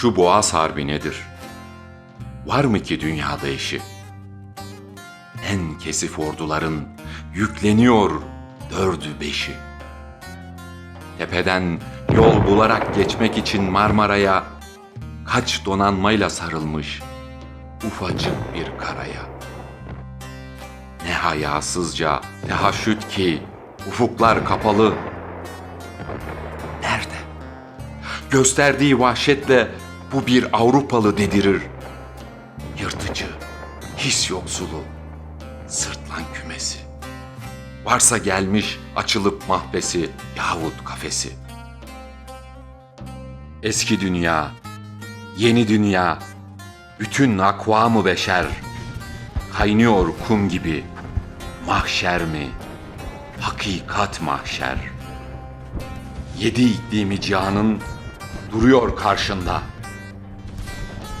Şu Boğaz Harbi nedir? Var mı ki dünyada eşi? En kesif orduların yükleniyor dördü beşi. Tepeden yol bularak geçmek için Marmara'ya kaç donanmayla sarılmış ufacık bir karaya. Ne hayasızca tehaşüt ki ufuklar kapalı. Nerede? Gösterdiği vahşetle bu bir Avrupalı dedirir. His yoksulu, sırtlan kümesi. Varsa gelmiş açılıp mahbesi yahut kafesi. Eski dünya, yeni dünya, bütün akvamı beşer. Kaynıyor kum gibi, mahşer mi? Hakikat mahşer. Yedi iklimi cihanın duruyor karşında.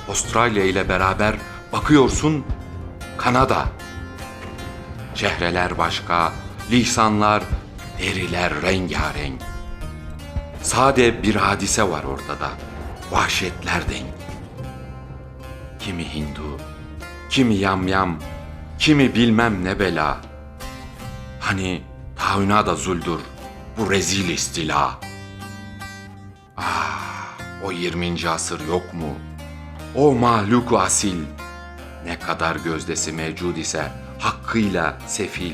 Avustralya ile beraber bakıyorsun Kanada. Çehreler başka, lisanlar, deriler rengarenk. Sade bir hadise var ortada. Vahşetler denk. Kimi Hindu, kimi yamyam, kimi bilmem ne bela. Hani tauna da zuldür bu rezil istila. Ah, o 20. asır yok mu? O mahluku asil. Ne kadar gözdesi mevcud ise hakkıyla sefil.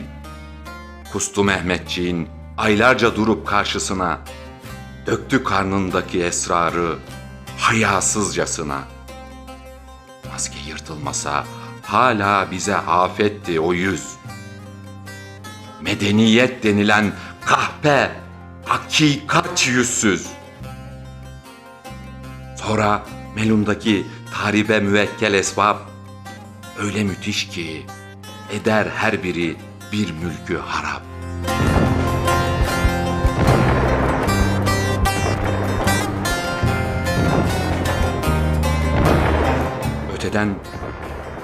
Kustu Mehmetçiğin aylarca durup karşısına, döktü karnındaki esrarı hayasızcasına. Maske yırtılmasa hala bize afetti o yüz. Medeniyet denilen kahpe, hakikat yüzsüz. Sonra Melun'daki taribe müvekkel esbab öyle müthiş ki eder her biri bir mülkü harap. Öteden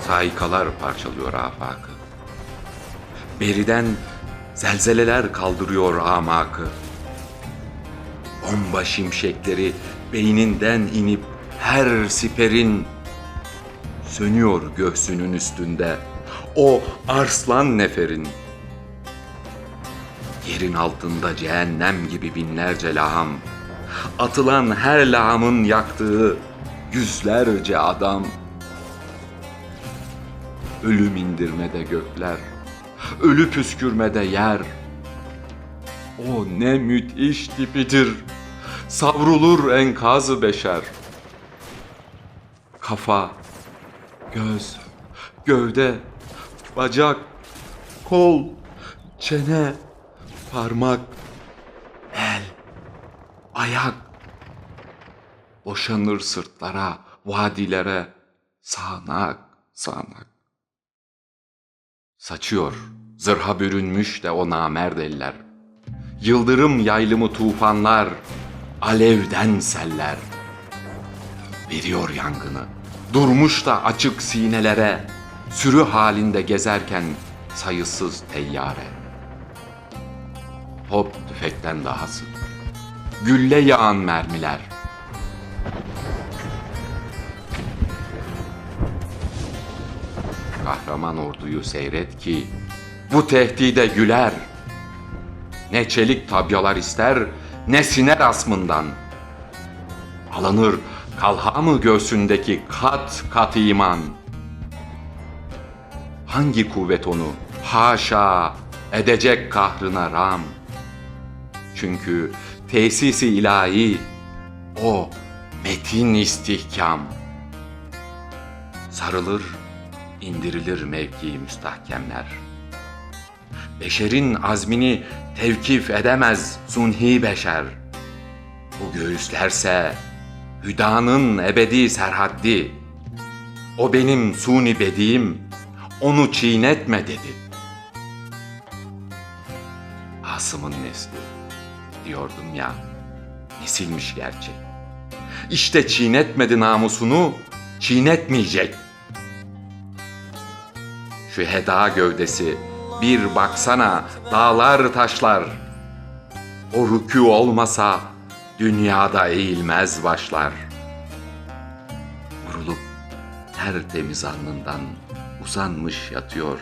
saikalar parçalıyor afakı. Beriden zelzeleler kaldırıyor amakı. Bomba şimşekleri beyninden inip her siperin sönüyor göğsünün üstünde o arslan neferin. Yerin altında cehennem gibi binlerce laham, atılan her lahamın yaktığı yüzlerce adam. Ölüm indirmede gökler, ölü püskürmede yer. O ne müthiş tipidir, savrulur enkazı beşer. Kafa, göz, gövde, bacak, kol, çene, parmak, el, ayak. Boşanır sırtlara, vadilere, sağanak, sağanak. Saçıyor, zırha bürünmüş de o namerd eller. Yıldırım yaylımı tufanlar, alevden seller. Veriyor yangını, durmuş da açık sinelere, sürü halinde gezerken sayısız teyyare. Top tüfekten dahası, gülle yağan mermiler. Kahraman orduyu seyret ki bu tehdide güler. Ne çelik tabyalar ister, ne siner asmından. Alınır kalhamı göğsündeki kat kat iman. Hangi kuvvet onu haşa edecek kahrına ram? Çünkü tesisi ilahi o metin istihkam. Sarılır, indirilir mevki müstahkemler. Beşerin azmini tevkif edemez sunhi beşer. Bu göğüslerse hüdanın ebedi serhaddi. O benim suni bediğim, onu çiğnetme dedi. Asım'ın nesli, diyordum ya, nesilmiş gerçi. İşte çiğnetmedi namusunu, çiğnetmeyecek. Şu heda gövdesi, bir baksana dağlar taşlar. O rükû olmasa dünyada eğilmez başlar. Vurulup tertemiz alnından uzanmış yatıyor.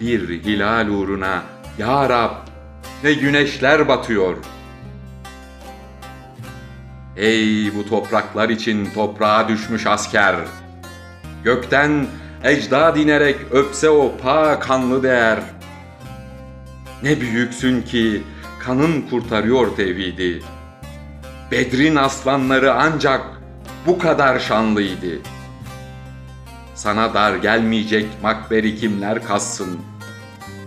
Bir hilal uğruna ya Rab ne güneşler batıyor. Ey bu topraklar için toprağa düşmüş asker. Gökten ecdad inerek öpse o pa kanlı değer. Ne büyüksün ki kanın kurtarıyor tevhidi. Bedrin aslanları ancak bu kadar şanlıydı. Sana dar gelmeyecek makberi kimler kassın.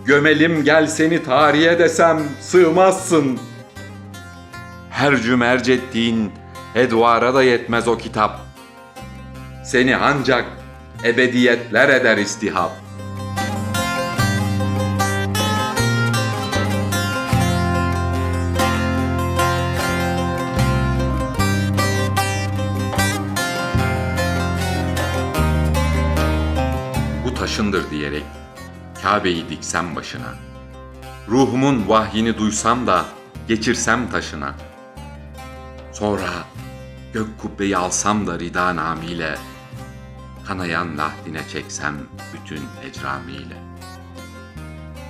Gömelim gel seni tarihe desem sığmazsın. Her cümerc ettiğin edvara da yetmez o kitap. Seni ancak ebediyetler eder istihap. Bu taşındır diyerek Kabe'yi diksem başına. Ruhumun vahyini duysam da geçirsem taşına. Sonra gök kubbeyi alsam da rida namiyle kanayan lahdine çeksem bütün ecramiyle.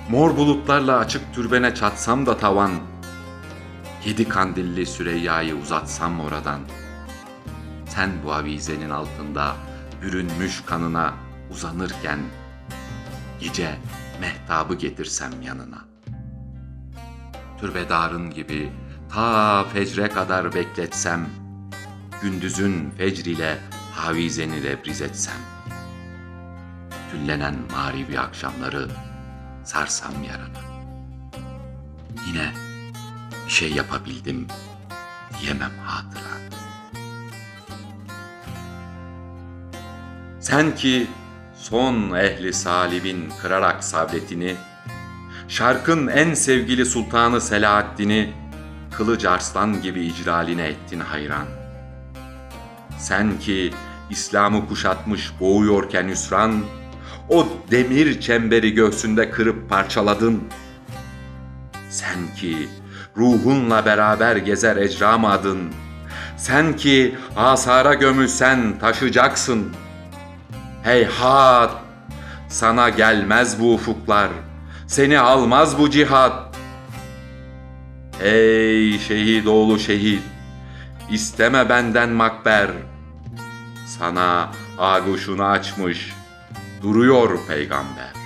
Mor bulutlarla açık türbene çatsam da tavan, yedi kandilli Süreyya'yı uzatsam oradan. Sen bu avizenin altında bürünmüş kanına uzanırken, gece mehtabı getirsem yanına. Türbedarın gibi ta fecre kadar bekletsem, gündüzün fecriyle havizeni lebriz etsem. Tüllenen mağribi akşamları sarsam yarana. Yine bir şey yapabildim diyemem hatıra. Sen ki son ehli salibin kırarak savletini, şarkın en sevgili sultanı Selahaddin'i kılıç arslan gibi icraline ettin hayran. Sen ki İslam'ı kuşatmış boğuyorken hüsran, o demir çemberi göğsünde kırıp parçaladın. Sen ki ruhunla beraber gezer ecram adın, sen ki asara gömülsen taşacaksın. Heyhat! Sana gelmez bu ufuklar, seni almaz bu cihat. Ey şehit oğlu şehit, isteme benden makber. Sana aguşunu açmış, duruyor peygamber.